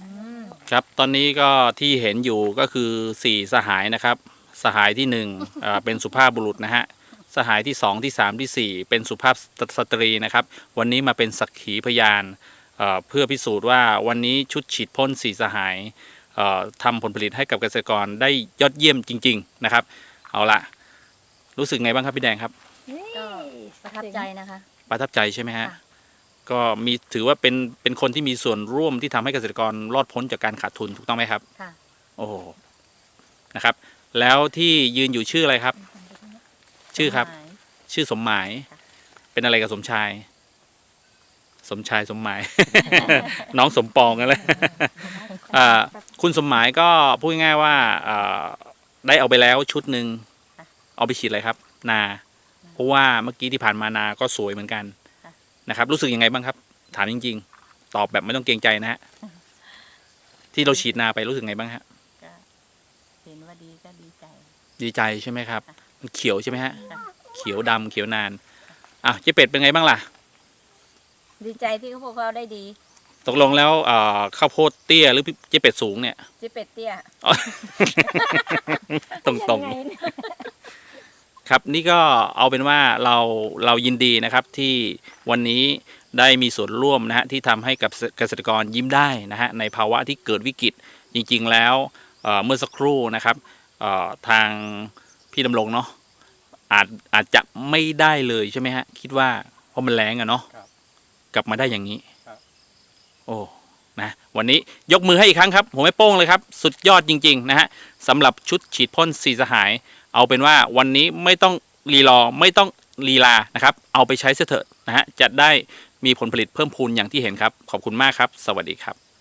อืมครับตอนนี้ก็ที่เห็นอยู่ก็คือสี่สหายนะครับ สหายที่หนึ่งเอ่อเป็นสุภาพบุรุษนะฮะสหายที่สองที่สามที่สี่เป็นสุภาพสตรีนะครับ วันนี้มาเป็นสักขีพยานเอ่อเพื่อพิสูจน์ว่าวันนี้ชุดฉีดพ่นสี่สหายเอ่อทำผลผลิตให้กับเกษตรกรได้ยอดเยี่ยมจริง ๆนะครับ เอาละรู้สึกไงบ้างครับพี่แดงครับก็ประทับใจนะคะ ประทับใจใช่ไหมฮะค่ะ ก็มีถือว่าเป็นเป็นคนที่มีส่วนร่วมที่ทำให้เกษตรกรรอดพ้นจากการขาดทุนถูกต้องไหมครับค่ะโอ้โหนะครับ แล้วที่ยืนอยู่ชื่ออะไรครับ ชื่อครับหมายชื่อสมหมายค่ะเป็นอะไรกับสมชาย สมชายสมหมาย น้องสมปองกันเลยอ่าคุณสมหมายก็พูดง่ายๆว่าอ่าได้เอาไปแล้วชุดหนึ่งเอาไปฉีดอะไรครับ นา เพราะว่าเมื่อกี้ที่ผ่านมานาก็สวยเหมือนกัน นะครับ รู้สึกยังไงบ้างครับ ถามจริง ๆ ตอบแบบไม่ต้องเกรงใจนะฮะที่เราฉีดนาไปรู้สึกไงบ้างฮะก็เห็นว่าดีก็ดีใจ ดีใจใช่ไหมครับ มันเขียวใช่ไหมฮะค่ะเขียวดำเขียวนานอะเจ๊เป็ดเป็นไงบ้างล่ะ ดีใจที่เขาพวกเราได้ดีตกลงแล้วเอ่อข้าวโพดเตี้ยหรือเจ๊เป็ดสูงเนี่ยจิเป็ดเตี้ย ตรงตรงยังไงเนี่ยๆ ครับนี่ก็เอาเป็นว่าเราเรายินดีนะครับที่วันนี้ได้มีส่วนร่วมนะฮะที่ทำให้กับเกษตรกรยิ้มได้นะฮะในภาวะที่เกิดวิกฤตจริง ๆ แล้วเอ่อเมื่อสักครู่นะครับเอ่อทางพี่ดำรงเนาะอาจอาจจะไม่ได้เลยใช่ไหมฮะคิดว่าเพราะมันแรงอะเนาะครับกลับมาได้อย่างนี้ครับโอ้นะวันนี้ยกมือให้อีกครั้งครับ ผมไม่โป้งเลยครับ สุดยอดจริง ๆ นะฮะสำหรับชุดฉีดพ่นสีสหาย เอาเป็นว่าวันนี้ไม่ต้องรีรอไม่ต้องลีลานะครับ เอาไปใช้เสียเถอะนะฮะจะได้มีผลผลิตเพิ่มพูนอย่างที่เห็นครับ ขอบคุณมากครับ สวัสดีครับ